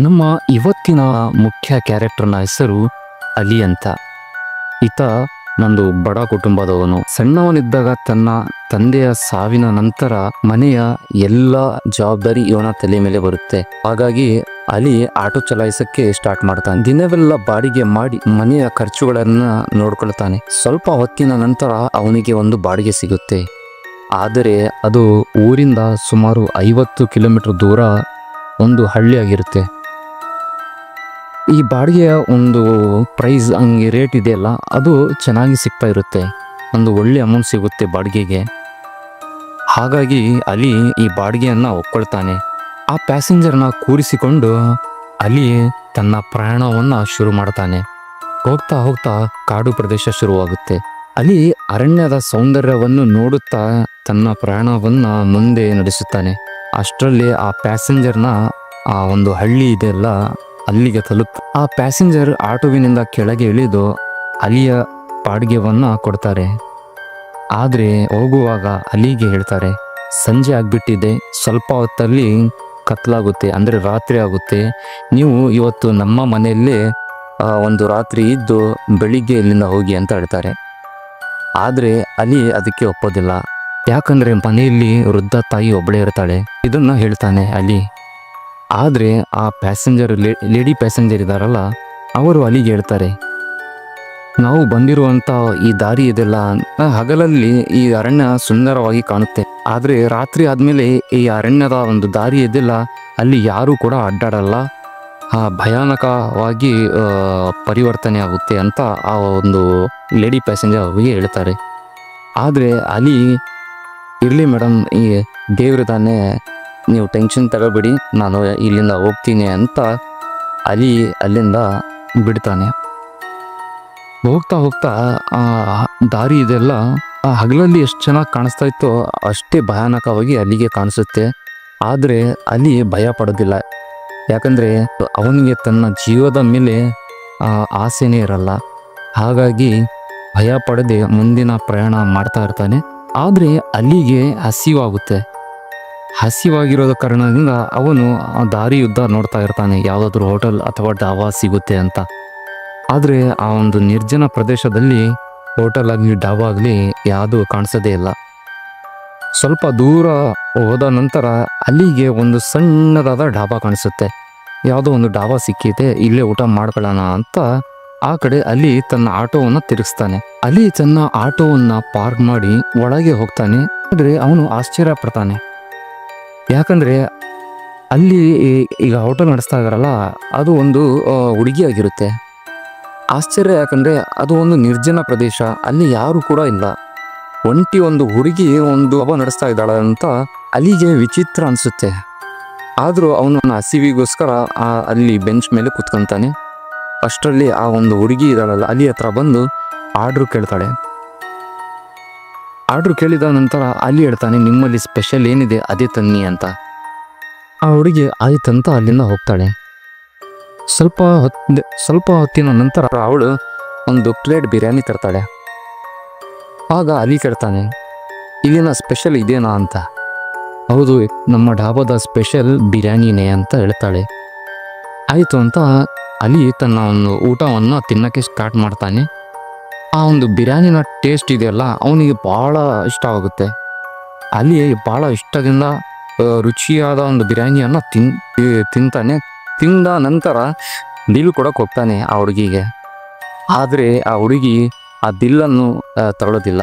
ನಮ್ಮ ಇವತ್ತಿನ ಮುಖ್ಯ ಕ್ಯಾರೆಕ್ಟರ್ನ ಹೆಸರು ಅಲಿ ಅಂತ. ಈತ ನಂದು ಬಡ ಕುಟುಂಬದವನು. ಸಣ್ಣವನಿದ್ದಾಗ ತನ್ನ ತಂದೆಯ ಸಾವಿನ ನಂತರ ಮನೆಯ ಎಲ್ಲ ಜವಾಬ್ದಾರಿ ಇವನ ತಲೆ ಮೇಲೆ ಬರುತ್ತೆ. ಹಾಗಾಗಿ ಅಲಿ ಆಟೋ ಚಲಾಯಿಸಕ್ಕೆ ಸ್ಟಾರ್ಟ್ ಮಾಡ್ತಾನೆ. ದಿನವೆಲ್ಲ ಬಾಡಿಗೆ ಮಾಡಿ ಮನೆಯ ಖರ್ಚುಗಳನ್ನ ನೋಡ್ಕೊಳ್ತಾನೆ. ಸ್ವಲ್ಪ ಹೊತ್ತಿನ ನಂತರ ಅವನಿಗೆ ಒಂದು ಬಾಡಿಗೆ ಸಿಗುತ್ತೆ. ಆದರೆ ಅದು ಊರಿಂದ ಸುಮಾರು ಐವತ್ತು ಕಿಲೋಮೀಟರ್ ದೂರ ಒಂದು ಹಳ್ಳಿಯಾಗಿರುತ್ತೆ. ಈ ಬಾಡಿಗೆಯ ಒಂದು ಪ್ರೈಸ್ ಹಂಗೆ ರೇಟ್ ಇದೆಯಲ್ಲ, ಅದು ಚೆನ್ನಾಗಿ ಸಿಗ್ತಾ ಇರುತ್ತೆ. ಒಂದು ಒಳ್ಳೆ ಅಮೌಂಟ್ ಸಿಗುತ್ತೆ ಬಾಡಿಗೆಗೆ. ಹಾಗಾಗಿ ಅಲಿ ಈ ಬಾಡಿಗೆಯನ್ನು ಒಪ್ಕೊಳ್ತಾನೆ. ಆ ಪ್ಯಾಸೆಂಜರ್ನ ಕೂರಿಸಿಕೊಂಡು ಅಲಿ ತನ್ನ ಪ್ರಯಾಣವನ್ನು ಶುರು ಮಾಡ್ತಾನೆ. ಹೋಗ್ತಾ ಹೋಗ್ತಾ ಕಾಡು ಪ್ರದೇಶ ಶುರುವಾಗುತ್ತೆ. ಅಲ್ಲಿ ಅರಣ್ಯದ ಸೌಂದರ್ಯವನ್ನು ನೋಡುತ್ತಾ ತನ್ನ ಪ್ರಯಾಣವನ್ನು ಮುಂದೆ ನಡೆಸುತ್ತಾನೆ. ಅಷ್ಟರಲ್ಲಿ ಆ ಪ್ಯಾಸೆಂಜರ್ನ ಆ ಒಂದು ಹಳ್ಳಿ ಇದೆಲ್ಲ ಅಲ್ಲಿಗೆ ತಲುಪ ಆ ಪ್ಯಾಸೆಂಜರ್ ಆಟೋವಿನಿಂದ ಕೆಳಗೆ ಇಳಿದು ಅಲಿಯ ಪಾಡ್ಗೆವನ್ನು ಕೊಡ್ತಾರೆ. ಆದರೆ ಹೋಗುವಾಗ ಅಲಿಗೆ ಹೇಳ್ತಾರೆ, ಸಂಜೆ ಆಗಿಬಿಟ್ಟಿದೆ, ಸ್ವಲ್ಪ ಹೊತ್ತಲ್ಲಿ ಕತ್ಲಾಗುತ್ತೆ, ಅಂದರೆ ರಾತ್ರಿ ಆಗುತ್ತೆ. ನೀವು ಇವತ್ತು ನಮ್ಮ ಮನೆಯಲ್ಲೇ ಒಂದು ರಾತ್ರಿ ಇದ್ದು ಬೆಳಿಗ್ಗೆ ಇಲ್ಲಿಂದ ಹೋಗಿ ಅಂತ ಹೇಳ್ತಾರೆ. ಆದರೆ ಅಲಿ ಅದಕ್ಕೆ ಒಪ್ಪೋದಿಲ್ಲ. ಯಾಕಂದರೆ ಮನೆಯಲ್ಲಿ ವೃದ್ಧ ತಾಯಿ ಒಬ್ಬಳೇ ಇರ್ತಾಳೆ. ಇದನ್ನು ಹೇಳ್ತಾನೆ ಅಲಿ ಆದರೆ ಆ ಪ್ಯಾಸೆಂಜರ್ ಲೇಡಿ ಪ್ಯಾಸೆಂಜರ್ ಇದ್ದಾರಲ್ಲ ಅವರು ಅಲ್ಲಿಗೆ ಹೇಳ್ತಾರೆ, ನಾವು ಬಂದಿರುವಂಥ ಈ ದಾರಿ ಇದೆಲ್ಲ ಹಗಲಲ್ಲಿ ಈ ಅರಣ್ಯ ಸುಂದರವಾಗಿ ಕಾಣುತ್ತೆ. ಆದರೆ ರಾತ್ರಿ ಆದಮೇಲೆ ಈ ಅರಣ್ಯದ ಒಂದು ದಾರಿ ಇದೆಲ್ಲ ಅಲ್ಲಿ ಯಾರೂ ಕೂಡ ಅಡ್ಡಾಡಲ್ಲ. ಆ ಭಯಾನಕವಾಗಿ ಪರಿವರ್ತನೆ ಆಗುತ್ತೆ ಅಂತ ಆ ಒಂದು ಲೇಡಿ ಪ್ಯಾಸೆಂಜರ್ ಅವರಿಗೆ ಹೇಳ್ತಾರೆ. ಆದರೆ ಅಲ್ಲಿ, ಇರಲಿ ಮೇಡಮ್, ಈ ದೇವ್ರ ತಾನೇ ನೀವು ಟೆನ್ಷನ್ ತಗೋಬೇಡಿ. ನಾನು ಇಲ್ಲಿಂದ ಹೋಗ್ತೀನಿ ಅಂತ ಅಲಿ ಅಲ್ಲಿಂದ ಬಿಡ್ತಾನೆ. ಹೋಗ್ತಾ ಹೋಗ್ತಾ, ಆ, ದಾರಿ ಇದೆಲ್ಲ, ಆ ಹಗಲಲ್ಲಿ ಎಷ್ಟು ಚೆನ್ನಾಗಿ ಕಾಣಿಸ್ತಾ ಇತ್ತೋ ಅಷ್ಟೇ ಭಯಾನಕವಾಗಿ ಅಲ್ಲಿಗೆ ಕಾಣಿಸುತ್ತೆ. ಆದರೆ ಅಲ್ಲಿ ಭಯ ಪಡೋದಿಲ್ಲ. ಯಾಕಂದರೆ ಅವನಿಗೆ ತನ್ನ ಜೀವದ ಮೇಲೆ ಆಸೆನೇ ಇರಲ್ಲ. ಹಾಗಾಗಿ ಭಯ ಪಡದೆ ಮುಂದಿನ ಪ್ರಯಾಣ ಮಾಡ್ತಾ ಇರ್ತಾನೆ. ಆದರೆ ಅಲ್ಲಿಗೆ ಹಸಿವಾಗುತ್ತೆ. ಹಸಿವಾಗಿರೋದ ಕಾರಣದಿಂದ ಅವನು ಆ ದಾರಿ ಯುದ್ಧ ನೋಡ್ತಾ ಇರ್ತಾನೆ. ಯಾವುದಾದ್ರೂ ಹೋಟೆಲ್ ಅಥವಾ ಡಾಬಾ ಸಿಗುತ್ತೆ ಅಂತ. ಆದರೆ ಆ ಒಂದು ನಿರ್ಜನ ಪ್ರದೇಶದಲ್ಲಿ ಹೋಟೆಲ್ ಆಗಲಿ ಡಾಬಾ ಆಗಲಿ ಯಾವುದೂ ಕಾಣಿಸೋದೇ ಇಲ್ಲ. ಸ್ವಲ್ಪ ದೂರ ಹೋದ ನಂತರ ಅಲ್ಲಿಗೆ ಒಂದು ಸಣ್ಣದಾದ ಡಾಬಾ ಕಾಣಿಸುತ್ತೆ. ಯಾವುದೋ ಒಂದು ಡಾಬಾ ಸಿಕ್ಕಿದೆ, ಇಲ್ಲೇ ಊಟ ಮಾಡ್ಕೊಳ್ಳೋಣ ಅಂತ ಆ ಕಡೆ ಅಲ್ಲಿ ತನ್ನ ಆಟೋವನ್ನು ತಿರುಗಿಸ್ತಾನೆ. ಅಲ್ಲಿ ತನ್ನ ಆಟೋವನ್ನು ಪಾರ್ಕ್ ಮಾಡಿ ಒಳಗೆ ಹೋಗ್ತಾನೆ. ಆದರೆ ಅವನು ಆಶ್ಚರ್ಯ ಪಡ್ತಾನೆ ಯಾಕಂದ್ರೆ ಅಲ್ಲಿ ಈಗ ಹೋಟೆಲ್ ನಡೆಸ್ತಾ ಇದಾರಲ್ಲ, ಅದು ಒಂದು ಹುಡುಗಿ ಆಗಿರುತ್ತೆ. ಆಶ್ಚರ್ಯ ಯಾಕಂದರೆ ಅದು ಒಂದು ನಿರ್ಜನ ಪ್ರದೇಶ, ಅಲ್ಲಿ ಯಾರು ಕೂಡ ಇಲ್ಲ. ಒಂಟಿ ಒಂದು ಹುಡುಗಿ ಒಂದು ಹಬ್ಬ ನಡೆಸ್ತಾ ಇದ್ದಾಳೆ ಅಂತ ಅಲ್ಲಿಗೆ ವಿಚಿತ್ರ ಅನಿಸುತ್ತೆ. ಆದರೂ ಅವನು ಹಸಿವಿಗೋಸ್ಕರ, ಆ, ಅಲ್ಲಿ ಬೆಂಚ್ ಮೇಲೆ ಕುತ್ಕೊತಾನೆ. ಅಷ್ಟರಲ್ಲಿ ಆ ಒಂದು ಹುಡುಗಿ ಇದ್ದಾಳಲ್ಲ, ಅಲ್ಲಿ ಹತ್ರ ಬಂದು ಆರ್ಡ್ರ್ ಕೇಳ್ತಾಳೆ. ಆರ್ಡ್ರ್ ಕೇಳಿದ ನಂತರ ಅಲ್ಲಿ ಹೇಳ್ತಾನೆ, ನಿಮ್ಮಲ್ಲಿ ಸ್ಪೆಷಲ್ ಏನಿದೆ ಅದೇ ತನ್ನಿ ಅಂತ. ಆ ಹುಡುಗಿ ಆಯ್ತಂತ ಅಲ್ಲಿಂದ ಹೋಗ್ತಾಳೆ. ಸ್ವಲ್ಪ ಹೊತ್ತು, ಸ್ವಲ್ಪ ಹೊತ್ತಿನ ನಂತರ ಅವಳು ಒಂದು ಪ್ಲೇಟ್ ಬಿರಿಯಾನಿ ತರ್ತಾಳೆ. ಆಗ ಅಲ್ಲಿ ಕೇಳ್ತಾನೆ, ಇಲ್ಲಿನ ಸ್ಪೆಷಲ್ ಇದೇನಾ ಅಂತ? ಹೌದು, ನಮ್ಮ ಡಾಬಾದ ಸ್ಪೆಷಲ್ ಬಿರಿಯಾನಿನೇ ಅಂತ ಹೇಳ್ತಾಳೆ. ಆಯಿತು ಅಂತ ಅಲ್ಲಿ ತನ್ನ ಒಂದು ಊಟವನ್ನು ತಿನ್ನಕ್ಕೆ ಸ್ಟಾರ್ಟ್ ಮಾಡ್ತಾನೆ. ಆ ಒಂದು ಬಿರಿಯಾನಿನ ಟೇಸ್ಟ್ ಇದೆಯಲ್ಲ, ಅವನಿಗೆ ಭಾಳ ಇಷ್ಟವಾಗುತ್ತೆ ಅಲ್ಲಿ ಭಾಳ ಇಷ್ಟದಿಂದ ರುಚಿಯಾದ ಒಂದು ಬಿರಿಯಾನಿಯನ್ನು ತಿನ್ ತಿಂತಾನೆ. ತಿಂದ ನಂತರ ಬಿಲ್ ಕೊಡಕ್ಕೆ ಹೋಗ್ತಾನೆ ಆ ಹುಡುಗಿಗೆ. ಆದರೆ ಆ ಹುಡುಗಿ ಆ ಬಿಲ್ಲನ್ನು ತಗೊಳ್ಳೋದಿಲ್ಲ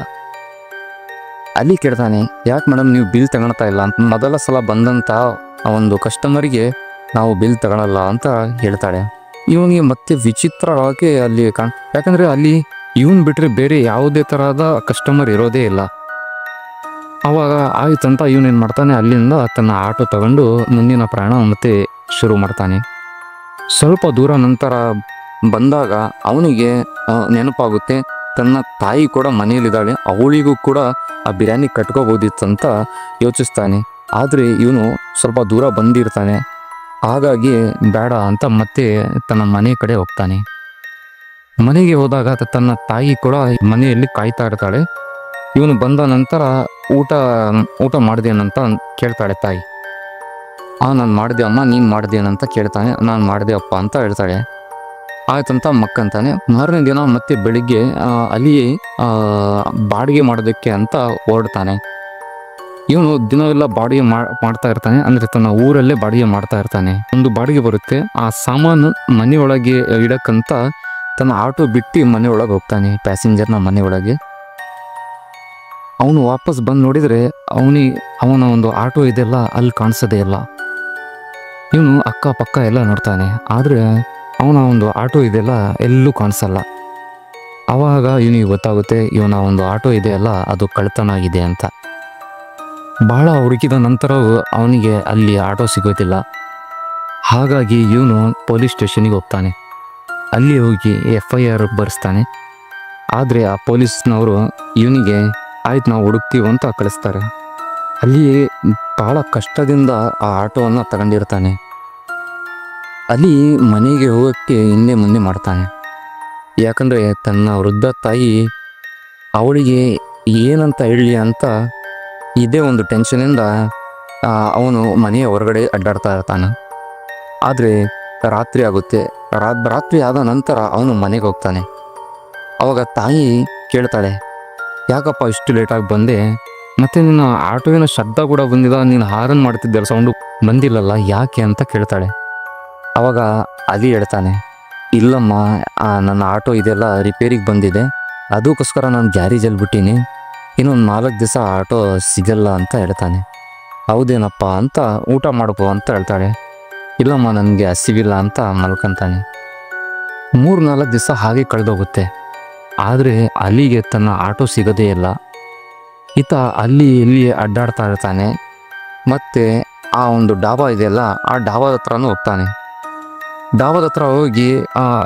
ಅಲ್ಲಿ ಕೇಳ್ತಾನೆ, ಯಾಕೆ ಮೇಡಮ್ ನೀವು ಬಿಲ್ ತಗೊಳ್ತಾ ಇಲ್ಲ? ಅಂತ ಮೊದಲ ಸಲ ಬಂದಂಥ ಆ ಒಂದು ಕಸ್ಟಮರಿಗೆ ನಾವು ಬಿಲ್ ತಗೊಳಲ್ಲ ಅಂತ ಹೇಳ್ತಾಳೆ. ಇವನಿಗೆ ಮತ್ತೆ ವಿಚಿತ್ರವಾಗಿ ಅಲ್ಲಿ ಕಾಣ್, ಯಾಕಂದರೆ ಅಲ್ಲಿ ಇವನ್ ಬಿಟ್ರೆ ಬೇರೆ ಯಾವುದೇ ತರಹದ ಕಸ್ಟಮರ್ ಇರೋದೇ ಇಲ್ಲ. ಅವಾಗ ಆಯ್ತಂತ ಇವನೇನು ಮಾಡ್ತಾನೆ, ಅಲ್ಲಿಂದ ತನ್ನ ಆಟೋ ತಗೊಂಡು ಮುಂದಿನ ಪ್ರಯಾಣ ಮತ್ತೆ ಶುರು ಮಾಡ್ತಾನೆ. ಸ್ವಲ್ಪ ದೂರ ನಂತರ ಬಂದಾಗ ಅವನಿಗೆ ನೆನಪಾಗುತ್ತೆ. ತನ್ನ ತಾಯಿ ಕೂಡ ಮನೆಯಲ್ಲಿದ್ದಾಳೆ, ಅವಳಿಗೂ ಕೂಡ ಆ ಬಿರಿಯಾನಿ ಕಟ್ಕೋಬೋದಿತ್ತಂತ ಯೋಚಿಸ್ತಾನೆ. ಆದರೆ ಇವನು ಸ್ವಲ್ಪ ದೂರ ಬಂದಿರ್ತಾನೆ. ಹಾಗಾಗಿ ಬೇಡ ಅಂತ ಮತ್ತೆ ತನ್ನ ಮನೆ ಕಡೆ ಹೋಗ್ತಾನೆ. ಮನೆಗೆ ಹೋದಾಗ ತನ್ನ ತಾಯಿ ಕೂಡ ಮನೆಯಲ್ಲಿ ಕಾಯ್ತಾ ಇರ್ತಾಳೆ. ಇವನು ಬಂದ ನಂತರ ಊಟ ಊಟ ಮಾಡಿದೇನಂತ ಕೇಳ್ತಾಳೆ ತಾಯಿ. ಆ, ನಾನು ಮಾಡಿದೆ ಅಮ್ಮ, ನೀನು ಮಾಡಿದೇನಂತ ಕೇಳ್ತಾನೆ. ನಾನು ಮಾಡಿದೆ ಅಪ್ಪ ಅಂತ ಹೇಳ್ತಾಳೆ. ಆಯ್ತಂತ ಮಕ್ಕಂತಾನೆ ಮಾರನೇ ದಿನ ಮತ್ತೆ ಬೆಳಿಗ್ಗೆ ಅಲ್ಲಿ ಬಾಡಿಗೆ ಮಾಡೋದಕ್ಕೆ ಅಂತ ಹೊರಡ್ತಾನೆ. ಇವನು ದಿನವೆಲ್ಲ ಬಾಡಿಗೆ ಮಾಡ್ತಾ ಇರ್ತಾನೆ. ಅಂದರೆ ತನ್ನ ಊರಲ್ಲೇ ಬಾಡಿಗೆ ಮಾಡ್ತಾ ಇರ್ತಾನೆ. ಒಂದು ಬಾಡಿಗೆ ಬರುತ್ತೆ. ಆ ಸಾಮಾನು ಮನೆಯೊಳಗೆ ಇಡಕ್ಕಂತ ತನ್ನ ಆಟೋ ಬಿಟ್ಟು ಮನೆಯೊಳಗೆ ಹೋಗ್ತಾನೆ ಪ್ಯಾಸೆಂಜರ್ನ ಒಳಗೆ ಅವನು ವಾಪಸ್ ಬಂದು ನೋಡಿದರೆ ಅವನಿ, ಅವನ ಒಂದು ಆಟೋ ಇದೆಲ್ಲ ಅಲ್ಲಿ ಕಾಣಿಸೋದೇ ಇಲ್ಲ. ಇವನು ಅಕ್ಕಪಕ್ಕ ಎಲ್ಲ ನೋಡ್ತಾನೆ, ಆದರೆ ಅವನ ಒಂದು ಆಟೋ ಇದೆಲ್ಲ ಎಲ್ಲೂ ಕಾಣಿಸಲ್ಲ. ಆವಾಗ ಇವನಿಗೆ ಗೊತ್ತಾಗುತ್ತೆ, ಇವನ ಒಂದು ಆಟೋ ಇದೆಯಲ್ಲ, ಅದು ಕಳ್ತನ ಆಗಿದೆ ಅಂತ. ಬಹಳ ಹುಡುಕಿದ ನಂತರವೂ ಅವನಿಗೆ ಅಲ್ಲಿ ಆಟೋ ಸಿಗೋದಿಲ್ಲ. ಹಾಗಾಗಿ ಇವನು ಪೊಲೀಸ್ ಸ್ಟೇಷನಿಗೆ ಹೋಗ್ತಾನೆ. ಅಲ್ಲಿ ಹೋಗಿ ಎಫ್ ಐ ಆರ್ ಬರೆಸ್ತಾನೆ. ಆದರೆ ಆ ಪೊಲೀಸ್ನವರು ಇವನಿಗೆ ಆಯ್ತು ನಾವು ಹುಡುಕ್ತೀವಿ ಅಂತ ಕಳಿಸ್ತಾರೆ. ಅಲ್ಲಿ ಭಾಳ ಕಷ್ಟದಿಂದ ಆ ಆಟೋವನ್ನು ತಗೊಂಡಿರ್ತಾನೆ. ಅಲ್ಲಿ ಮನೆಗೆ ಹೋಗೋಕ್ಕೆ ಹಿಂದೆ ಮುಂದೆ ಮಾಡ್ತಾನೆ. ಯಾಕಂದರೆ ತನ್ನ ವೃದ್ಧ ತಾಯಿ ಅವಳಿಗೆ ಏನಂತ ಹೇಳಲಿ ಅಂತ ಇದೇ ಒಂದು ಟೆನ್ಷನಿಂದ ಅವನು ಮನೆಯ ಹೊರಗಡೆ ಅಡ್ಡಾಡ್ತಾ ಇರ್ತಾನೆ. ಆದರೆ ರಾತ್ರಿ ಆಗುತ್ತೆ. ರಾತ್ರಿ ಆದ ನಂತರ ಅವನು ಮನೆಗೆ ಹೋಗ್ತಾನೆ. ಅವಾಗ ತಾಯಿ ಕೇಳ್ತಾಳೆ, ಯಾಕಪ್ಪ ಇಷ್ಟು ಲೇಟಾಗಿ ಬಂದೆ? ಮತ್ತೆ ನಿನ್ನ ಆಟೋವಿನ ಶಬ್ದ ಕೂಡ ಬಂದಿಲ್ಲ ನೀನು ಹಾರನ್ ಮಾಡ್ತಿದ್ದಲ್ಲ ಸೌಂಡು ಬಂದಿಲ್ಲಲ್ಲ, ಯಾಕೆ? ಅಂತ ಕೇಳ್ತಾಳೆ. ಅವಾಗ ಅಲಿ ಹೇಳ್ತಾನೆ, ಇಲ್ಲಮ್ಮ ನನ್ನ ಆಟೋ ಇದೆಲ್ಲ ರಿಪೇರಿಗೆ ಬಂದಿದೆ. ಅದಕ್ಕೋಸ್ಕರ ನಾನು ಗ್ಯಾರೇಜಲ್ಲಿ ಬಿಟ್ಟೀನಿ. ಇನ್ನೊಂದು ನಾಲ್ಕು ದಿವಸ ಆಟೋ ಸಿಗಲ್ಲ ಅಂತ ಹೇಳ್ತಾನೆ. ಹೌದೇನಪ್ಪ ಅಂತ ಊಟ ಮಾಡ್ಕೋ ಅಂತ ಹೇಳ್ತಾಳೆ. ಇಲ್ಲಮ್ಮ, ನನಗೆ ಹಸಿವಿಲ್ಲ ಅಂತ ಮಲ್ಕೊಂತಾನೆ. ಮೂರು ನಾಲ್ಕು ದಿವಸ ಹಾಗೆ ಕಳೆದೋಗುತ್ತೆ. ಆದರೆ ಅಲ್ಲಿಗೆ ತನ್ನ ಆಟೋ ಸಿಗೋದೇ ಇಲ್ಲ. ಈತ ಅಲ್ಲಿ ಇಲ್ಲಿ ಅಡ್ಡಾಡ್ತಾ ಇರ್ತಾನೆ. ಮತ್ತು ಆ ಒಂದು ಡಾಬಾ ಇದೆಯಲ್ಲ, ಆ ಡಾಬಾದ ಹತ್ರನೂ ಹೋಗ್ತಾನೆ. ಡಾಬಾದ ಹತ್ರ ಹೋಗಿ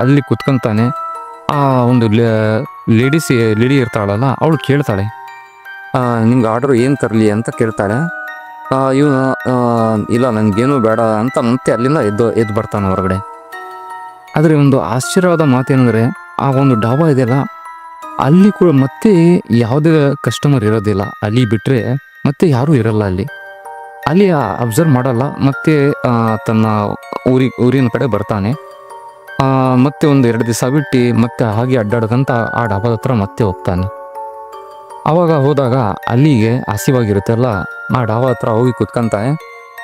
ಅಲ್ಲಿ ಕುತ್ಕೊಂತಾನೆ. ಆ ಒಂದು ಲೇಡೀಸ್, ಲೇಡಿ ಇರ್ತಾಳಲ್ಲ, ಅವಳು ಕೇಳ್ತಾಳೆ. ನಿಮ್ಗೆ ಆರ್ಡ್ರ್ ಏನು ತರಲಿ ಅಂತ ಕೇಳ್ತಾಳೆ. ಇವನು ಇಲ್ಲ, ನನಗೇನು ಬೇಡ ಅಂತ ಮತ್ತೆ ಅಲ್ಲಿಂದ ಎದ್ದು ಎದ್ದು ಬರ್ತಾನೆ ಹೊರಗಡೆ. ಆದರೆ ಒಂದು ಆಶ್ಚರ್ಯವಾದ ಮಾತೇನೆಂದರೆ, ಆ ಒಂದು ಡಾಬಾ ಇದೆಯಲ್ಲ, ಅಲ್ಲಿ ಕೂಡ ಮತ್ತೆ ಯಾವುದೇ ಕಸ್ಟಮರ್ ಇರೋದಿಲ್ಲ. ಅಲ್ಲಿ ಬಿಟ್ಟರೆ ಮತ್ತೆ ಯಾರೂ ಇರಲ್ಲ ಅಲ್ಲಿ. ಅಲ್ಲಿ ಅಬ್ಸರ್ವ್ ಮಾಡಲ್ಲ, ಮತ್ತೆ ತನ್ನ ಊರಿ, ಊರಿನ ಕಡೆ ಬರ್ತಾನೆ. ಮತ್ತೆ ಒಂದು ಎರಡು ದಿವಸ ಬಿಟ್ಟು ಮತ್ತೆ ಹಾಗೆ ಅಡ್ಡಾಡ್ಕಂತ ಆ ಡಾಬಾದ ಹತ್ರ ಮತ್ತೆ ಹೋಗ್ತಾನೆ. ಆವಾಗ ಹೋದಾಗ ಅಲ್ಲಿಗೆ ಹಸಿವಾಗಿರುತ್ತಲ್ಲ ಆ ಡಾಬಾ ಹತ್ರ ಹೋಗಿ ಕುತ್ಕೊಂತಾನೆ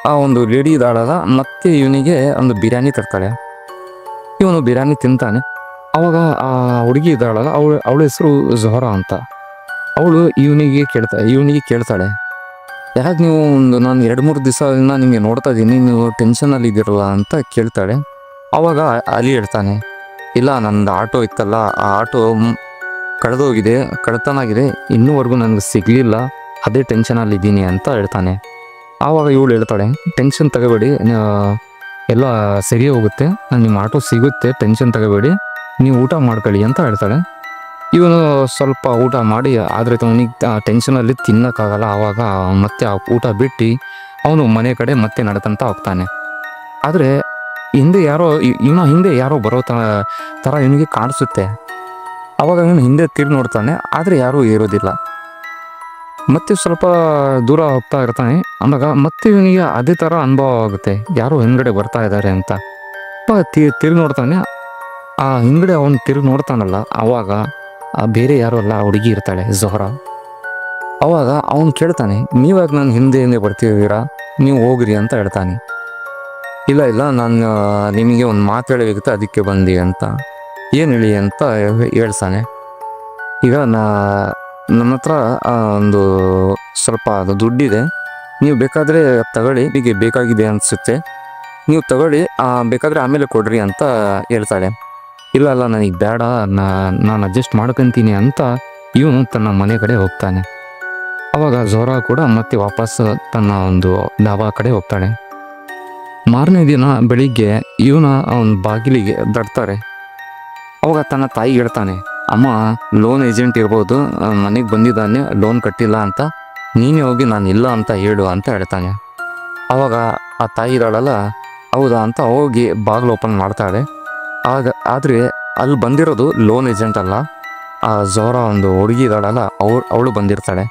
ಆ ಒಂದು ಲೇಡಿ ಇದ್ದಾಳಲ್ಲ ಮತ್ತೆ ಇವನಿಗೆ ಒಂದು ಬಿರಿಯಾನಿ ತರ್ತಾಳೆ. ಇವನು ಬಿರಿಯಾನಿ ತಿಂತಾನೆ. ಅವಾಗ ಆ ಹುಡುಗಿ ಇದ್ದಾಳಲ್ಲ ಅವಳ ಅವಳ ಹೆಸರು ಜೊಹರಾ ಅಂತ. ಅವಳು ಇವನಿಗೆ ಕೇಳ್ತಾ, ಇವನಿಗೆ ಕೇಳ್ತಾಳೆ. ಯಾಕೆ ನೀವು ಒಂದು ನಾನು ಎರಡು ಮೂರು ದಿವಸದಿಂದ ನಿಮಗೆ ನೋಡ್ತಾ ಇದ್ದೀನಿ, ನೀವು ಟೆನ್ಷನಲ್ಲಿ ಇದ್ದೀರಲ್ಲ ಅಂತ ಕೇಳ್ತಾಳೆ. ಅವಾಗ ಅಲ್ಲಿ ಹೇಳ್ತಾನೆ, ಇಲ್ಲ, ನಂದು ಆಟೋ ಇತ್ತಲ್ಲ, ಆ ಆಟೋ ಕಳೆದೋಗಿದೆ, ಕಳ್ತನಾಗಿದೆ, ಇನ್ನೂವರೆಗೂ ನನಗೆ ಸಿಗಲಿಲ್ಲ, ಅದೇ ಟೆನ್ಷನಲ್ಲಿ ಇದ್ದೀನಿ ಅಂತ ಹೇಳ್ತಾನೆ. ಆವಾಗ ಇವಳು ಹೇಳ್ತಾಳೆ ಟೆನ್ಷನ್ ತಗೋಬೇಡಿ ಎಲ್ಲ ಸರಿ ಹೋಗುತ್ತೆ ನಿಮ್ಮ ಆಟೋ ಸಿಗುತ್ತೆ ಟೆನ್ಷನ್ ತಗೋಬೇಡಿ, ನೀವು ಊಟ ಮಾಡ್ಕೊಳ್ಳಿ ಅಂತ ಹೇಳ್ತಾಳೆ. ಇವನು ಸ್ವಲ್ಪ ಊಟ ಮಾಡಿ, ಆದರೆ ಅವನಿಗೆ ಟೆನ್ಷನಲ್ಲಿ ತಿನ್ನೋಕ್ಕಾಗಲ್ಲ, ಆವಾಗ ಮತ್ತೆ ಆ ಊಟ ಬಿಟ್ಟು ಅವನು ಮನೆ ಕಡೆ ಮತ್ತೆ ನಡೆತಂತ ಹೋಗ್ತಾನೆ. ಆದರೆ ಹಿಂದೆ ಯಾರೋ ಇವನ ಹಿಂದೆ ಯಾರೋ ಬರೋ ಥರ ಥರ ಇವನಿಗೆ ಕಾಣಿಸುತ್ತೆ. ಅವಾಗ ಅವನು ಹಿಂದೆ ತಿರುಗಿ ನೋಡ್ತಾನೆ, ಆದರೆ ಯಾರೂ ಏರೋದಿಲ್ಲ. ಮತ್ತೆ ಸ್ವಲ್ಪ ದೂರ ಹೋಗ್ತಾ ಇರ್ತಾನೆ ಅಂದಾಗ ಮತ್ತೆ ಇವನಿಗೆ ಅದೇ ಥರ ಅನುಭವ ಆಗುತ್ತೆ, ಯಾರೋ ಹಿಂದ್ಗಡೆ ಬರ್ತಾ ಇದ್ದಾರೆ ಅಂತ. ಅಪ್ಪ ತಿ, ತಿರುಗಿ ನೋಡ್ತಾನೆ, ಆ ಹಿಂದ್ಗಡೆ ಅವನು ತಿರುಗಿ ನೋಡ್ತಾನಲ್ಲ ಆವಾಗ ಆ ಬೇರೆ ಯಾರು ಅಲ್ಲ ಹುಡುಗಿ ಇರ್ತಾಳೆ, ಜೊಹರ. ಅವಾಗ ಅವನು ಕೇಳ್ತಾನೆ ನೀವಾಗ ನಾನು ಹಿಂದೆ ಹಿಂದೆ ಬರ್ತಿದ್ದೀರಾ, ನೀವು ಹೋಗ್ರಿ ಅಂತ ಹೇಳ್ತಾನೆ. ಇಲ್ಲ ಇಲ್ಲ, ನಾನು ನಿಮಗೆ ಒಂದು ಮಾತು ಹೇಳಬೇಕಿತ್ತು, ಅದಕ್ಕೆ ಬಂದಿ ಅಂತ. ಏನು ಹೇಳಿ ಅಂತ ಹೇಳ್ತಾನೆ. ಈಗ ನಾ, ನನ್ನ ಹತ್ರ ಒಂದು ಸ್ವಲ್ಪ ಅದು ದುಡ್ಡಿದೆ. ನೀವು ಬೇಕಾದರೆ ತಗೊಳ್ಳಿ ಹೀಗೆ ಬೇಕಾಗಿದೆ ಅನಿಸುತ್ತೆ. ನೀವು ತಗೊಳ್ಳಿ ಬೇಕಾದರೆ ಆಮೇಲೆ ಕೊಡ್ರಿ ಅಂತ ಹೇಳ್ತಾಳೆ. ಇಲ್ಲ ಅಲ್ಲ ನನಗೆ ಬೇಡ, ನಾ, ನಾನು ಅಡ್ಜಸ್ಟ್ ಮಾಡ್ಕೊತೀನಿ ಅಂತ ಇವನು ತನ್ನ ಮನೆ ಕಡೆ ಹೋಗ್ತಾನೆ. ಅವಾಗ ಜೋರಾ ಕೂಡ ಮತ್ತೆ ವಾಪಸ್ ತನ್ನ ಒಂದು ಡಾಬಾ ಕಡೆ ಹೋಗ್ತಾಳೆ. ಮಾರನೇ ದಿನ ಬೆಳಿಗ್ಗೆ ಇವನ ಅವನ ಬಾಗಿಲಿಗೆ ದಡ್ತಾರೆ. ಅವಾಗ ತನ್ನ ತಾಯಿ ಹೇಳ್ತಾನೆ, ಅಮ್ಮ ಲೋನ್ ಏಜೆಂಟ್ ಇರ್ಬೋದು ಮನೆಗೆ ಬಂದಿದ್ದಾನೆ ಲೋನ್ ಕಟ್ಟಿಲ್ಲ ಅಂತ, ನೀನೇ ಹೋಗಿ ನಾನು ಇಲ್ಲ ಅಂತ ಹೇಳು ಅಂತ ಹೇಳ್ತಾನೆ. ಅವಾಗ ಆ ತಾಯಿ ಇದ್ದಾಳಲ್ಲ ಹೌದಾ ಅಂತ ಹೋಗಿ ಬಾಗಿಲು ಓಪನ್ ಮಾಡ್ತಾಳೆ. ಆಗ, ಆದರೆ ಅಲ್ಲಿ ಬಂದಿರೋದು ಲೋನ್ ಏಜೆಂಟ್ ಅಲ್ಲ, ಆ ಜೋರ ಒಂದು ಹುಡುಗಿ ಇದ್ದಾಳಲ್ಲ, ಅವಳು ಅವಳು ಬಂದಿರ್ತಾಳೆ.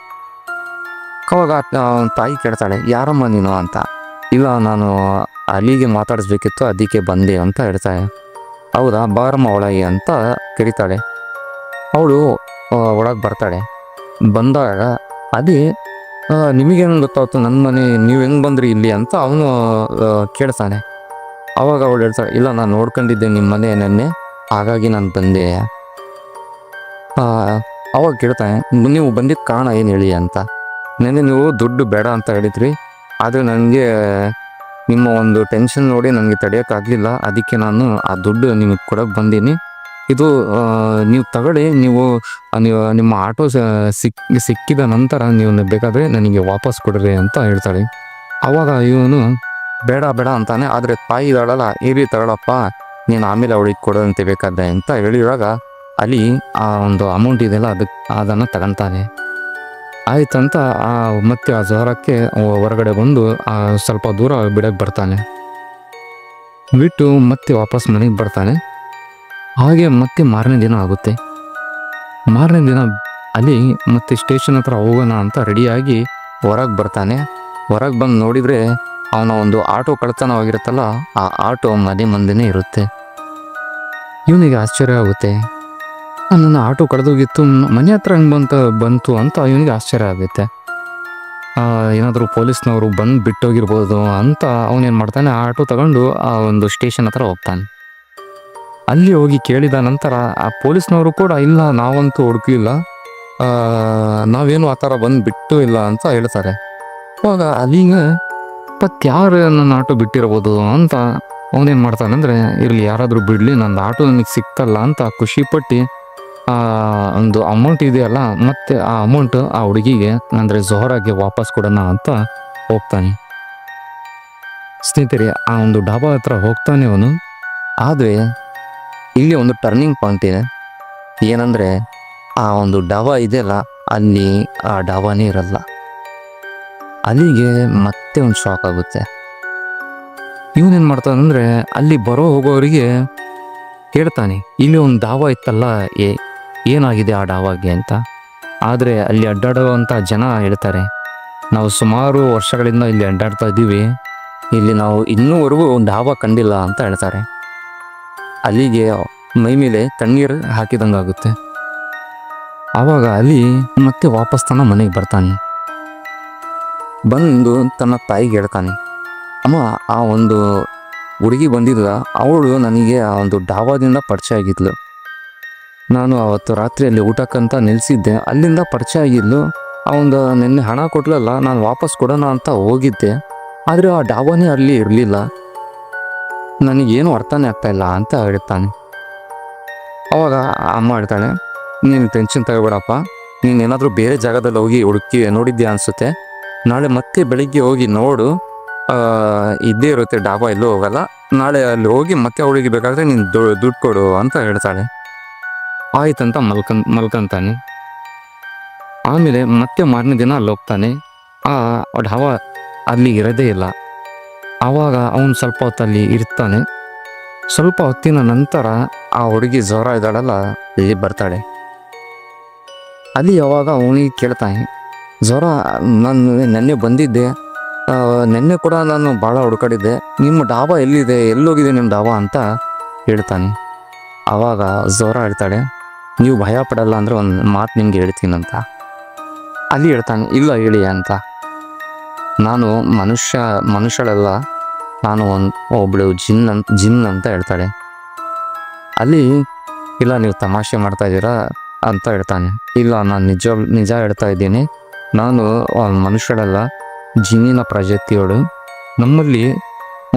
ಅವಾಗ ತಾಯಿ ಕೇಳ್ತಾಳೆ, ಯಾರಮ್ಮ ನೀನು ಅಂತ? ಇಲ್ಲ, ನಾನು ಅಲ್ಲಿಗೆ ಮಾತಾಡಿಸ್ಬೇಕಿತ್ತು, ಅದಕ್ಕೆ ಬಂದೆ, ಅಂತ ಹೇಳ್ತಾಳೆ. ಹೌದಾ? ಬಾರಮ್ಮ ಒಳಗೆ ಅಂತ ಕರಿತಾಳೆ. ಅವಳು ಒಳಗೆ ಬರ್ತಾಳೆ. ಬಂದಾಗ, ಅದೇ ನಿಮಗೇನು ಗೊತ್ತಾಯ್ತು? ನನ್ನ ಮನೆ, ನೀವು ಹೆಂಗೆ ಬಂದ್ರಿ ಇಲ್ಲಿ ಅಂತ ಅವನು ಕೇಳ್ತಾನೆ. ಅವಾಗ ಅವಳು ಹೇಳ್ತಾಳೆ, ಇಲ್ಲ, ನಾನು ನೋಡ್ಕೊಂಡಿದ್ದೆ ನಿಮ್ಮ ಮನೆ ನೆನ್ನೆ, ಹಾಗಾಗಿ ನಾನು ಬಂದೆ. ಅವಾಗ ಕೇಳ್ತಾನೆ, ನೀವು ಬಂದಿದ್ದ ಕಾರಣ ಏನು ಹೇಳಿ ಅಂತ? ನೆನ್ನೆ ನೀವು ದುಡ್ಡು ಬೇಡ ಅಂತ ಹೇಳಿದ್ರಿ, ಆದರೆ ನನಗೆ ನಿಮ್ಮ ಒಂದು ಟೆನ್ಷನ್ ನೋಡಿ ನನಗೆ ತಡೆಯೋಕ್ಕಾಗಲಿಲ್ಲ. ಅದಕ್ಕೆ ನಾನು ಆ ದುಡ್ಡು ನಿಮಗೆ ಕೊಡೋಕೆ ಬಂದೀನಿ. ಇದು ನೀವು ತಗೊಳ್ಳಿ. ನೀವು ನೀವು, ನಿಮ್ಮ ಆಟೋ ಸಿಕ್, ಸಿಕ್ಕಿದ ನಂತರ ನೀವು ಬೇಕಾದರೆ ನನಗೆ ವಾಪಸ್ ಕೊಡ್ರಿ ಅಂತ ಹೇಳ್ತಾಳೆ. ಆವಾಗ ಇವನು, ಬೇಡ ಬೇಡ ಅಂತಾನೆ. ಆದರೆ ತಾಯಿ ಇದ್ದಾಳಲ್ಲ ಇರಿ ತಗೊಳಪ್ಪ. ನೀನು ಆಮೇಲೆ ಅವಳಿಗೆ ಕೊಡೋದಂತೆ ಬೇಕಾದ್ರೆ ಅಂತ ಹೇಳಿರುವಾಗ ಅಲ್ಲಿ ಆ ಒಂದು ಅಮೌಂಟ್ ಇದೆಯಲ್ಲ ಅದಕ್ಕೆ ಅದನ್ನು ತಗೊಂತಾನೆ. ಆಯ್ತಂತ ಆ ಮತ್ತೆ ಆ ಜ್ವರಕ್ಕೆ ಹೊರಗಡೆ ಬಂದು ಆ ಸ್ವಲ್ಪ ದೂರ ಬಿಡಕ್ಕೆ ಬರ್ತಾನೆ. ಬಿಟ್ಟು ಮತ್ತೆ ವಾಪಸ್ ಮನೆಗೆ ಬರ್ತಾನೆ. ಹಾಗೆ ಮತ್ತೆ ಮಾರನೇ ದಿನ ಆಗುತ್ತೆ. ಮಾರನೇ ದಿನ ಅಲ್ಲಿ ಮತ್ತೆ ಸ್ಟೇಷನ್ ಹತ್ರ ಹೋಗೋಣ ಅಂತ ರೆಡಿಯಾಗಿ ಹೊರಗೆ ಬರ್ತಾನೆ. ಹೊರಗೆ ಬಂದು ನೋಡಿದರೆ ಅವನ ಒಂದು ಆಟೋ ಕಳ್ತನವಾಗಿರುತ್ತಲ್ಲ ಆ ಆಟೋ ಮನೆ ಮುಂದೆನೇ ಇರುತ್ತೆ. ಇವನಿಗೆ ಆಶ್ಚರ್ಯ ಆಗುತ್ತೆ. ನನ್ನ ಆಟೋ ಕಳೆದೋಗಿತ್ತು. ಮನೆ ಹತ್ರ ಹಂಗೆ ಬಂತ, ಬಂತು ಅಂತ ಇವನಿಗೆ ಆಶ್ಚರ್ಯ ಆಗುತ್ತೆ ಏನಾದರೂ ಪೊಲೀಸ್ನವರು ಬಂದು ಬಿಟ್ಟೋಗಿರ್ಬೋದು ಅಂತ ಅವನೇನು ಮಾಡ್ತಾನೆ, ಆ ಆಟೋ ತಗೊಂಡು ಆ ಒಂದು ಸ್ಟೇಷನ್ ಹತ್ರ ಹೋಗ್ತಾನೆ. ಅಲ್ಲಿ ಹೋಗಿ ಕೇಳಿದ ನಂತರ ಆ ಪೊಲೀಸ್ನವರು ಕೂಡ, ಇಲ್ಲ, ನಾವಂತೂ ಹುಡುಕಿಲ್ಲ. ನಾವೇನು ಆ ಥರ ಬಂದು ಬಿಟ್ಟು ಇಲ್ಲ ಅಂತ ಹೇಳ್ತಾರೆ. ಅವಾಗ ಅಲ್ಲಿಗೆ ಯಾರು ನನ್ನ ಆಟೋ ಬಿಟ್ಟಿರ್ಬೋದು ಅಂತ ಅವನೇನು ಅಂದರೆ, ಇರಲಿ, ಯಾರಾದರೂ ಬಿಡಲಿ ನನ್ನ ಆಟೋ ನನಗೆ ಸಿಕ್ತಲ್ಲ ಅಂತ ಖುಷಿಪಟ್ಟು ಆ, ಒಂದು ಅಮೌಂಟ್ ಇದೆಯಲ್ಲ, ಮತ್ತೆ ಆ ಅಮೌಂಟ್ ಆ ಹುಡುಗಿಗೆ, ಅಂದರೆ ಜೊಹರಾಗೆ ವಾಪಸ್ ಕೊಡೋಣ ಅಂತ ಹೋಗ್ತಾನೆ. ಸ್ನೇಹಿತರೆ, ಆ ಒಂದು ಡಾಬಾ ಹತ್ರ ಹೋಗ್ತಾನೆ ಅವನು. ಆದರೆ, ಇಲ್ಲಿ ಒಂದು ಟರ್ನಿಂಗ್ ಪಾಯಿಂಟ್ ಇದೆ. ಏನಂದರೆ, ಆ ಒಂದು ಡಾಬಾ ಇದೆಯಲ್ಲ, ಅಲ್ಲಿ ಆ ಡಾಬಾನೇ ಇರಲ್ಲ. ಅಲ್ಲಿಗೆ ಮತ್ತೆ ಒಂದು ಶಾಕ್ ಆಗುತ್ತೆ. ಇವನೇನು ಮಾಡ್ತಾನಂದ್ರೆ ಅಲ್ಲಿ ಬರೋ ಹೋಗೋರಿಗೆ ಹೇಳ್ತಾನೆ, ಇಲ್ಲಿ ಒಂದು ಡಾಬಾ ಇತ್ತಲ್ಲ, ಏ ಏನಾಗಿದೆ ಆ ಡಾವಾಗೆ ಅಂತ? ಆದರೆ ಅಲ್ಲಿ ಅಡ್ಡಾಡುವಂಥ ಜನ ಹೇಳ್ತಾರೆ, ನಾವು ಸುಮಾರು ವರ್ಷಗಳಿಂದ ಇಲ್ಲಿ ಅಡ್ಡಾಡ್ತಾ ಇದ್ದೀವಿ, ಇಲ್ಲಿ ನಾವು ಇನ್ನೂವರೆಗೂ ಒಂದು ಡಾಬಾ ಕಂಡಿಲ್ಲ ಅಂತ ಹೇಳ್ತಾರೆ. ಅಲ್ಲಿಗೆ ಮೈ ಮೇಲೆ ತಣ್ಣೀರು ಹಾಕಿದಂಗಾಗುತ್ತೆ. ಆವಾಗ ಅಲ್ಲಿ ಮತ್ತೆ ವಾಪಸ್ ತನ್ನ ಮನೆಗೆ ಬರ್ತಾನೆ. ಬಂದು ತನ್ನ ತಾಯಿಗೆ ಹೇಳ್ತಾನೆ, ಅಮ್ಮ, ಆ ಒಂದು ಹುಡುಗಿ ಬಂದಿದ್ದ, ಅವಳು ನನಗೆ ಆ ಒಂದು ಡಾವಾದಿಂದ ಪರಿಚಯ ಆಗಿದ್ಲು. ನಾನು ಅವತ್ತು ರಾತ್ರಿಯಲ್ಲಿ ಊಟಕ್ಕಂತ ನಿಲ್ಲಿಸಿದ್ದೆ ಅಲ್ಲಿಂದ ಪರಿಚಯ ಆಗಿದ್ದು ಅವನು ನಿನ್ನೆ ಹಣ ಕೊಡಲಲ್ಲ ನಾನು ವಾಪಸ್ ಕೊಡೋಣ ಅಂತ ಹೋಗಿದ್ದೆ. ಆದರೆ ಆ ಡಾಬಾನೇ ಅಲ್ಲಿ ಇರಲಿಲ್ಲ. ನನಗೇನು ಅರ್ಥನೇ ಆಗ್ತಾ ಇಲ್ಲ ಅಂತ ಹೇಳ್ತಾನೆ. ಅವಾಗ ಅಮ್ಮ ಹೇಳ್ತಾಳೆ, ನೀನು ಟೆನ್ಷನ್ ತಗೋಬೇಡಪ್ಪ. ನೀನು ಏನಾದರೂ ಬೇರೆ ಜಾಗದಲ್ಲಿ ಹೋಗಿ ಹುಡುಕಿ ನೋಡಿದ್ಯಾ ಅನಿಸುತ್ತೆ. ನಾಳೆ ಮತ್ತೆ ಬೆಳಿಗ್ಗೆ ಹೋಗಿ ನೋಡು. ಇದ್ದೇ ಇರುತ್ತೆ ಡಾಬಾ, ಎಲ್ಲೂ ಹೋಗಲ್ಲ. ನಾಳೆ ಅಲ್ಲಿ ಹೋಗಿ ಮತ್ತೆ ಹುಡುಗಿ ಬೇಕಾದರೆ ನೀನು ದುಡ್ಡು ಕೊಡು, ಅಂತ ಹೇಳ್ತಾಳೆ. ಆಯ್ತಂತ ಮಲ್ಕನ್, ಮಲ್ಕಂತಾನೆ. ಆಮೇಲೆ ಮತ್ತೆ ಮಾರನೇ ದಿನ ಅಲ್ಲಿ ಹೋಗ್ತಾನೆ. ಆ ಡಾಬಾ ಅಲ್ಲಿ ಇರೋದೇ ಇಲ್ಲ. ಆವಾಗ ಅವನು ಸ್ವಲ್ಪ ಹೊತ್ತಲ್ಲಿ ಇರ್ತಾನೆ. ಸ್ವಲ್ಪ ಹೊತ್ತಿನ ನಂತರ ಆ ಹುಡುಗಿ ಜ್ವರ ಇದ್ದಾಳಲ್ಲ, ಇಲ್ಲಿ ಬರ್ತಾಳೆ. ಅಲ್ಲಿ ಯಾವಾಗ ಅವನಿಗೆ ಕೇಳ್ತಾನೆ ಜ್ವರ ನಾನು ನೆನ್ನೆ ಬಂದಿದ್ದೆ. ನೆನ್ನೆ ಕೂಡ ನಾನು ಭಾಳ ಹುಡುಕಾಡಿದ್ದೆ. ನಿಮ್ಮ ಡಾಬಾ ಎಲ್ಲಿದೆ? ಎಲ್ಲೋಗಿದೆ ನಿಮ್ಮ ಡಾಬಾ? ಅಂತ ಹೇಳ್ತಾನೆ. ಆವಾಗ ಜ್ವರ ಹೇಳ್ತಾಳೆ ನೀವು ಭಯ ಪಡಲ್ಲ ಅಂದರೆ ಒಂದು ಮಾತು ನಿಮ್ಗೆ ಹೇಳ್ತೀನಂತ. ಅಲ್ಲಿ ಹೇಳ್ತಾನೆ, ಇಲ್ಲ ಹೇಳಿ ಅಂತ. ನಾನು ಮನುಷ್ಯ, ಮನುಷ್ಯಳೆಲ್ಲ, ನಾನು ಒಂದು ಒಬ್ಬಳು ಜಿನ್ ಅಂತ ಜಿನ್ ಅಂತ ಹೇಳ್ತಾಳೆ. ಅಲ್ಲಿ, ಇಲ್ಲ ನೀವು ತಮಾಷೆ ಮಾಡ್ತಾ ಇದ್ದೀರಾ ಅಂತ ಹೇಳ್ತಾನೆ. ಇಲ್ಲ, ನಾನು ನಿಜ ನಿಜ ಹೇಳ್ತಾ ಇದ್ದೀನಿ. ನಾನು ಮನುಷ್ಯಳೆಲ್ಲ, ಜಿನ್ನಿನ ಪ್ರಜಾತಿಯೋಳು. ನಮ್ಮಲ್ಲಿ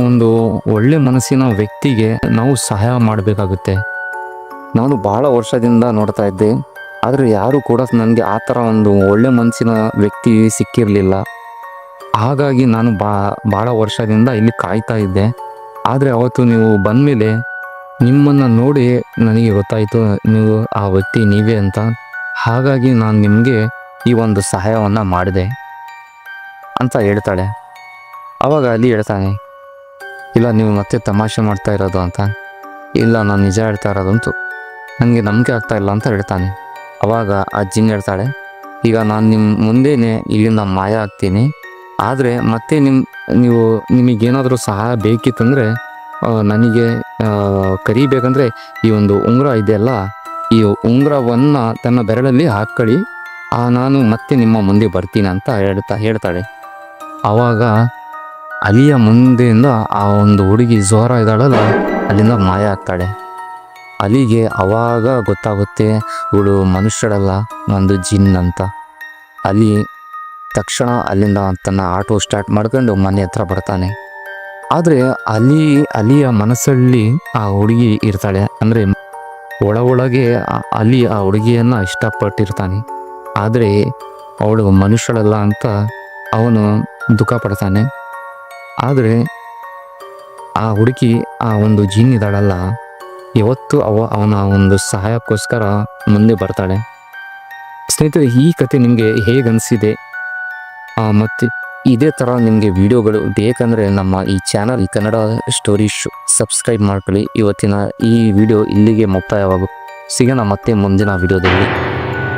ಒಂದು ಒಳ್ಳೆ ಮನಸ್ಸಿನ ವ್ಯಕ್ತಿಗೆ ನಾವು ಸಹಾಯ ಮಾಡಬೇಕಾಗುತ್ತೆ. ನಾನು ಬಹಳ ವರ್ಷದಿಂದ ನೋಡ್ತಾ ಇದ್ದೆ, ಆದರೆ ಯಾರು ಕೂಡ ನನಗೆ ಆ ಥರ ಒಂದು ಒಳ್ಳೆ ಮನಸ್ಸಿನ ವ್ಯಕ್ತಿ ಸಿಕ್ಕಿರಲಿಲ್ಲ. ಹಾಗಾಗಿ ನಾನು ಬಾ ಭಾಳ ವರ್ಷದಿಂದ ಇಲ್ಲಿ ಕಾಯ್ತಾ ಇದ್ದೆ. ಆದರೆ ಅವತ್ತು ನೀವು ಬಂದ ಮೇಲೆ ನಿಮ್ಮನ್ನು ನೋಡಿ ನನಗೆ ಗೊತ್ತಾಯಿತು, ನೀವು ಆ ವ್ಯಕ್ತಿ ನೀವೇ ಅಂತ. ಹಾಗಾಗಿ ನಾನು ನಿಮಗೆ ಈ ಒಂದು ಸಹಾಯವನ್ನು ಮಾಡಿದೆ ಅಂತ ಹೇಳ್ತಾಳೆ. ಅವಾಗ ಅಲ್ಲಿ ಹೇಳ್ತಾನೆ, ಇಲ್ಲ, ನೀವು ಮತ್ತೆ ತಮಾಷೆ ಮಾಡ್ತಾ ಇರೋದು ಅಂತ. ಇಲ್ಲ, ನಾನು ನಿಜ ಹೇಳ್ತಾ ಇರೋದಂತೂ. ನನಗೆ ನಂಬಿಕೆ ಆಗ್ತಾ ಇಲ್ಲ ಅಂತ ಹೇಳ್ತಾನೆ. ಅವಾಗ ಆ ಜಿನ್ ಹೇಳ್ತಾಳೆ, ಈಗ ನಾನು ನಿಮ್ಮ ಮುಂದೆನೇ ಇಲ್ಲಿಂದ ಮಾಯ ಆಗ್ತೀನಿ. ಆದರೆ ಮತ್ತೆ ನಿಮ್ಮ ನೀವು ನಿಮಗೇನಾದರೂ ಸಹಾಯ ಬೇಕಿತ್ತಂದರೆ ನನಗೆ ಕರಿಬೇಕಂದ್ರೆ ಈ ಒಂದು ಉಂಗುರ ಇದೆಯಲ್ಲ, ಈ ಉಂಗುರವನ್ನು ತನ್ನ ಬೆರಳಲ್ಲಿ ಹಾಕ್ಕೊಳ್ಳಿ. ಆ, ನಾನು ಮತ್ತೆ ನಿಮ್ಮ ಮುಂದೆ ಬರ್ತೀನಿ ಅಂತ ಹೇಳ್ತಾ, ಹೇಳ್ತಾಳೆ. ಆವಾಗ ಅಲಿಯ ಮುಂದೆಯಿಂದ ಆ ಒಂದು ಹುಡುಗಿ ಜ್ವರ ಇದ್ದಾಳಲ್ಲ, ಅಲ್ಲಿಂದ ಮಾಯ ಆಗ್ತಾಳೆ. ಅಲಿಗೆ ಅವಾಗ ಗೊತ್ತಾಗುತ್ತೆ, ಇವಳು ಮನುಷ್ಯರಲ್ಲ ಒಂದು ಜಿನ್ ಅಂತ. ಅಲಿ ತಕ್ಷಣ ಅಲ್ಲಿಂದ ತನ್ನ ಆಟೋ ಸ್ಟಾರ್ಟ್ ಮಾಡ್ಕೊಂಡು ಮನೆ ಹತ್ರ ಬರ್ತಾನೆ. ಆದರೆ ಅಲಿ, ಅಲಿಯ ಮನಸ್ಸಲ್ಲಿ ಆ ಹುಡುಗಿ ಇರ್ತಾಳೆ. ಅಂದರೆ ಒಳ ಒಳಗೆ ಆ- ಅಲಿ ಆ ಹುಡುಗಿಯನ್ನು ಇಷ್ಟಪಟ್ಟಿರ್ತಾನೆ. ಆದರೆ ಅವಳು ಮನುಷ್ಯಳಲ್ಲ ಅಂತ ಅವನು ದುಃಖ ಪಡ್ತಾನೆ. ಆದರೆ ಆ ಹುಡುಗಿ ಆ ಒಂದು ಜೀನ್ ಇದ್ದಾಳಲ್ಲ ಯಾವತ್ತು ಅವ ಅವನ ಒಂದು ಸಹಾಯಕ್ಕೋಸ್ಕರ ಮುಂದೆ ಬರ್ತಾಳೆ. ಸ್ನೇಹಿತರೆ, ಈ ಕತೆ ನಿಮಗೆ ಹೇಗೆ ಅನಿಸಿದೆ ಮತ್ತು ಇದೇ ಥರ ನಿಮಗೆ ವಿಡಿಯೋಗಳು ಬೇಕಂದರೆ ನಮ್ಮ ಈ channel Kannada story show subscribe ಮಾಡ್ಕೊಳ್ಳಿ. ಇವತ್ತಿನ ಈ ವಿಡಿಯೋ ಇಲ್ಲಿಗೆ ಮುಕ್ತಾಯವಾಗುತ್ತೆ ಸಿಗೋಣ ಮತ್ತೆ ಮುಂದಿನ ವಿಡಿಯೋದಲ್ಲಿ.